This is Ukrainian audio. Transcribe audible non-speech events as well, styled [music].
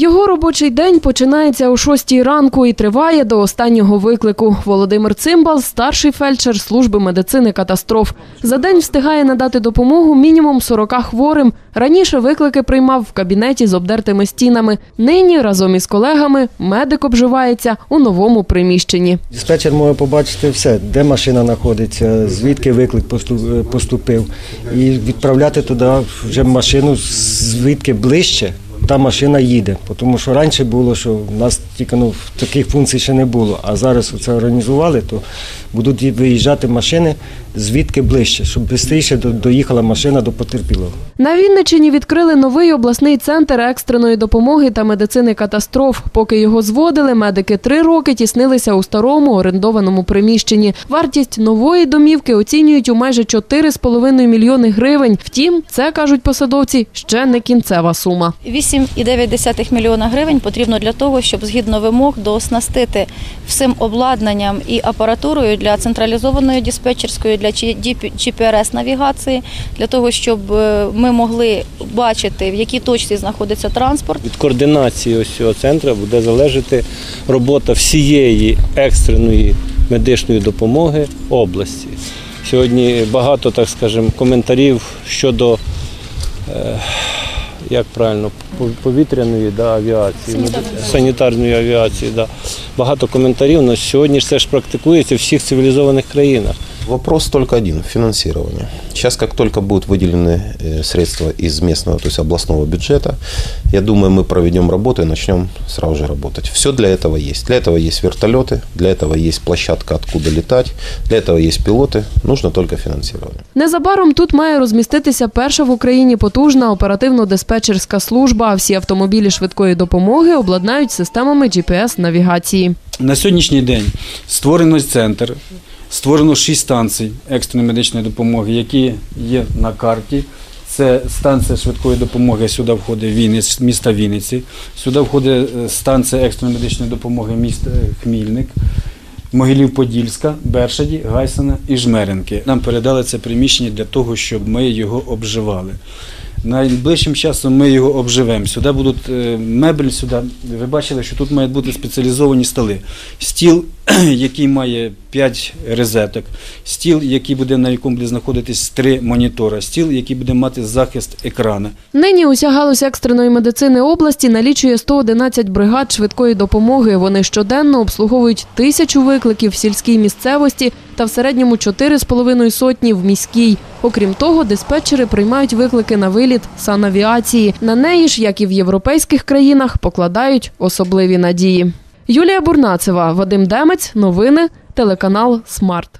Його робочий день починається о 6 ранку і триває до останнього виклику. Володимир Цимбал – старший фельдшер служби медицини катастроф. За день встигає надати допомогу мінімум 40 хворим. Раніше виклики приймав в кабінеті з обдертими стінами. Нині разом із колегами медик обживається у новому приміщенні. Диспетчер може побачити все, де машина знаходиться, звідки виклик посту- поступив, і відправляти туди вже машину, звідки ближче. Та машина їде, тому що раніше було, що в нас тільки ну, таких функцій ще не було. А зараз це організували, то будуть виїжджати машини звідки ближче, щоб швидше доїхала машина до потерпілого. На Вінниччині відкрили новий обласний центр екстреної допомоги та медицини катастроф. Поки його зводили, медики три роки тіснилися у старому орендованому приміщенні. Вартість нової домівки оцінюють у майже 4,5 мільйони гривень. Втім, це кажуть посадовці, ще не кінцева сума. 8,9 мільйона гривень потрібно для того, щоб згідно вимог дооснастити всім обладнанням і апаратурою для централізованої диспетчерської, для gprs навігації, для того, щоб е, ми могли бачити, в якій точці знаходиться транспорт. Від координації ось цього центру буде залежати робота всієї екстреної медичної допомоги області. Сьогодні багато, так скажемо, коментарів щодо е, як правильно, повітряної да, авіації, Санітарної. санітарної авіації. Да. Багато коментарів, на сьогодні ж це ж практикується в всіх цивілізованих країнах. Вопрос только один – финансирование. Сейчас, как только будут выделены э, средства из местного, то есть областного бюджета, я думаю, мы проведем работу и начнем сразу же работать. Все для этого есть. Для этого есть вертолеты, для этого есть площадка, откуда летать, для этого есть пилоты. Нужно только финансирование. Незабаром тут має розміститися перша в Україні потужна оперативно-диспетчерська служба. А всі автомобілі швидкої допомоги обладнають системами GPS-навігації. На сьогоднішній день створено центр, створено шість станцій екстреної медичної допомоги, які є на карті. Це станція швидкої допомоги, сюди входить Вінниць, міста Вінниці, сюди входить е, станція екстреної медичної допомоги міста Хмільник, Могилів-Подільська, Бершаді, Гайсена і Жмеренки. Нам передали це приміщення для того, щоб ми його обживали. Найближчим часом ми його обживемо. Сюди будуть е, мебель, сюди. Ви бачили, що тут мають бути спеціалізовані столи. Стіл, [clears throat] який має 5 розеток, стіл, який буде на якому буде знаходитись 3 монітора, стіл, який буде мати захист екрана. Нині уся галузь екстреної медицини області налічує 111 бригад швидкої допомоги. Вони щоденно обслуговують тисячу викликів в сільській місцевості та в середньому 4,5 сотні в міській. Окрім того, диспетчери приймають виклики на виліт санавіації. На неї ж, як і в європейських країнах, покладають особливі надії. Юлія Бурнацева, Вадим Демець, новини, телеканал Смарт.